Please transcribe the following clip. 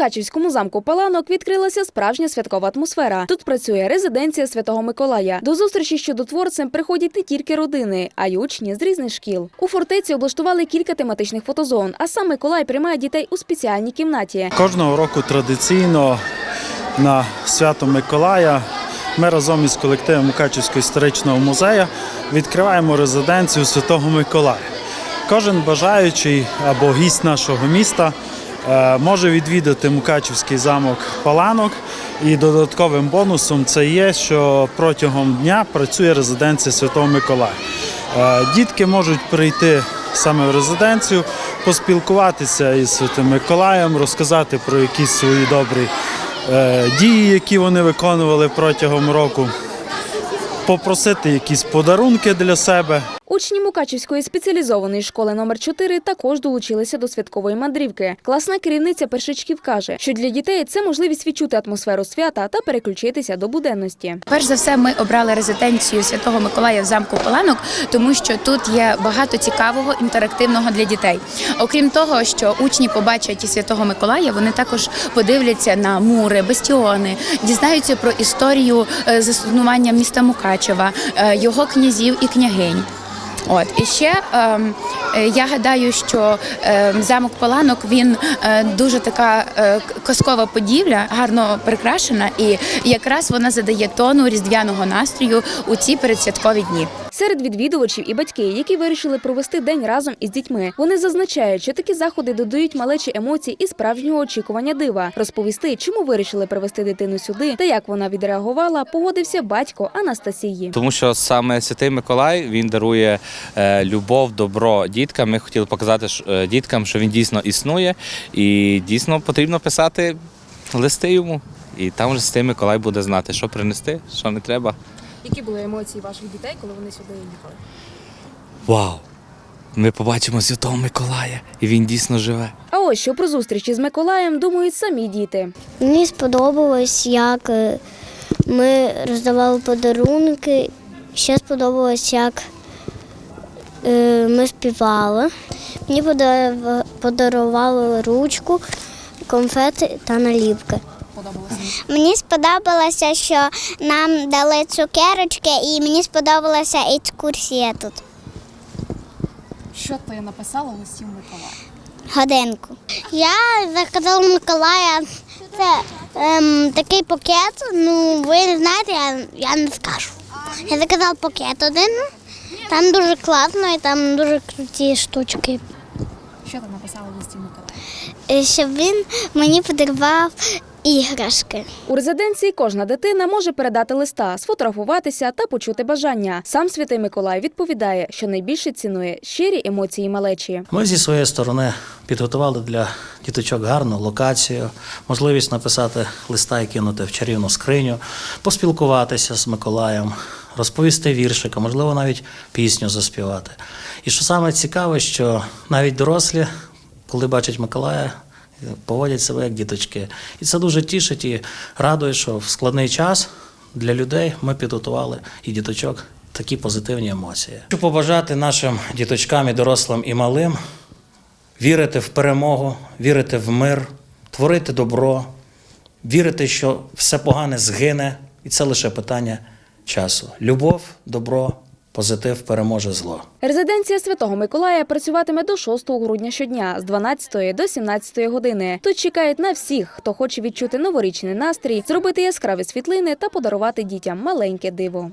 Мукачівському замку Паланок відкрилася справжня святкова атмосфера. Тут працює резиденція Святого Миколая. До зустрічі з чудотворцем приходять не тільки родини, а й учні з різних шкіл. У фортеці облаштували кілька тематичних фотозон. А сам Миколай приймає дітей у спеціальній кімнаті. Кожного року традиційно на свято Миколая ми разом із колективом Мукачівського історичного музею відкриваємо резиденцію Святого Миколая. Кожен бажаючий або гість нашого міста може відвідати Мукачівський замок Паланок. І додатковим бонусом це є, що протягом дня працює резиденція Святого Миколая. Е, Дітки можуть прийти саме в резиденцію, поспілкуватися із Святим Миколаєм, розказати про якісь свої добрі е, дії, які вони виконували протягом року, попросити якісь подарунки для себе. Учні Мукачівської спеціалізованої школи номер 4 також долучилися до святкової мандрівки. Класна керівниця першачків каже, що для дітей це можливість відчути атмосферу свята та переключитися до буденності. Перш за все, ми обрали резиденцію Святого Миколая в замку Паланок, тому що тут є багато цікавого інтерактивного для дітей. Окрім того, що учні побачать і Святого Миколая, вони також подивляться на мури, бастіони, дізнаються про історію е, заснування міста Мукачева, е, його князів і княгинь. От і ще ем, е, я гадаю, що ем, замок Паланок він е, дуже така е, казкова подівля, гарно прикрашена, і якраз вона задає тону різдвяного настрою у ці передсвяткові дні. Серед відвідувачів і батьки, які вирішили провести день разом із дітьми. Вони зазначають, що такі заходи додають малечі емоцій і справжнього очікування дива. Розповісти, чому вирішили привезти дитину сюди та як вона відреагувала, погодився батько Анастасії. Тому що саме Святий Миколай він дарує е, любов, добро діткам. Ми хотіли показати е, діткам, що він дійсно існує, і дійсно потрібно писати листи йому. І там вже Святий Миколай буде знати, що принести, що не треба. Які були емоції ваших дітей, коли вони сюди їхали? Вау! Ми побачимо Святого Миколая, і він дійсно живе. А ось що про зустрічі з Миколаєм думають самі діти. Мені сподобалось, як е, ми роздавали подарунки. Ще сподобалось, як е, ми співали. Мені подарували ручку, конфети та наліпки. Мені сподобалося, що нам дали цукерочки, і мені сподобалася екскурсія тут. Що ти написала в листі Миколая? Годинку. Я заказала Миколая. Це ем, такий пакет. Ну, ви не знаєте, я, я не скажу. Я заказала пакет один. Там дуже класно і там дуже круті штучки. Що ти написала в листі Миколая? Е, Щоб він мені подарував іграшки. У резиденції кожна дитина може передати листа, сфотографуватися та почути бажання. Сам святий Миколай відповідає, що найбільше цінує щирі емоції малечі. Ми зі своєї сторони підготували для діточок гарну локацію, можливість написати листа і кинути в чарівну скриню, поспілкуватися з Миколаєм, розповісти віршика, можливо, навіть пісню заспівати. І що саме цікаве, що навіть дорослі, коли бачать Миколая, поводять себе як діточки. І це дуже тішить і радує, що в складний час для людей ми підготували і діточок такі позитивні емоції. Хочу побажати нашим діточкам і дорослим і малим вірити в перемогу, вірити в мир, творити добро, вірити, що все погане згине, і це лише питання часу. Любов, добро, позитив переможе зло. Резиденція Святого Миколая працюватиме до 6 грудня щодня з 12 до 17 години. Тут чекають на всіх, хто хоче відчути новорічний настрій, зробити яскраві світлини та подарувати дітям маленьке диво.